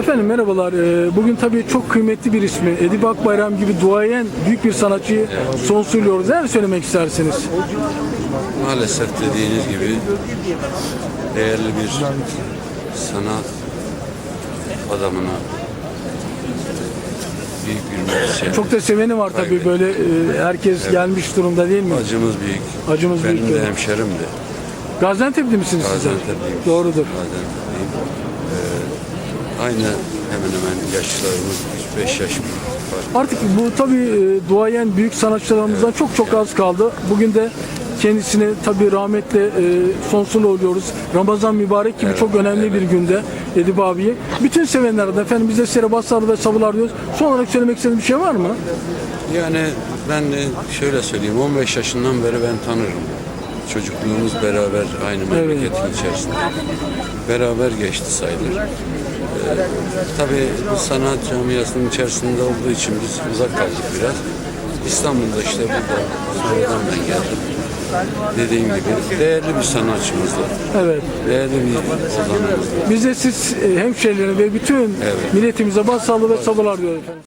Efendim merhabalar. Ee, Bugün tabii çok kıymetli bir ismi. Edip Akbayram gibi duayen büyük bir sanatçıyı sonsuzluyoruz. Neler söylemek istersiniz? Maalesef dediğiniz gibi değerli bir sanat adamına büyük bir müzisyen. Çok da seveni var tabii böyle e, herkes gelmiş durumda değil mi? acımız büyük. Acımız Benim büyük, de evet. hemşerimdi. Gaziantep'li misiniz? Gaziantep'liyim. Doğrudur. Gaziantep'liyim. Ee, aynı hemen hemen yaşlarımız 3-5 yaş. Artık bu tabii e, duayen büyük sanatçılarımızdan çok çok az kaldı. Bugün de kendisine tabii rahmetle e, sonsuz oluyoruz. Ramazan mübarek gibi çok önemli bir günde Edip abiyi. Bütün sevenlerden efendim biz de size basar ve sabırlar diyoruz. Son olarak söylemek istediğiniz bir şey var mı? Yani ben de şöyle söyleyeyim 15 yaşından beri ben tanırım. Çocukluğumuz beraber aynı memleketin içerisinde. Beraber geçti sayılır. Ee, tabii bu sanat camiasının içerisinde olduğu için biz uzak kaldık biraz. İstanbul'da işte burada sonradan ben geldim. Dediğim gibi değerli bir sanatçımızdı. Evet. Değerli bir ozanımızdı. Biz de siz e, hemşehrilerine ve bütün milletimize başsağlığı ve sabırlar diyoruz efendim.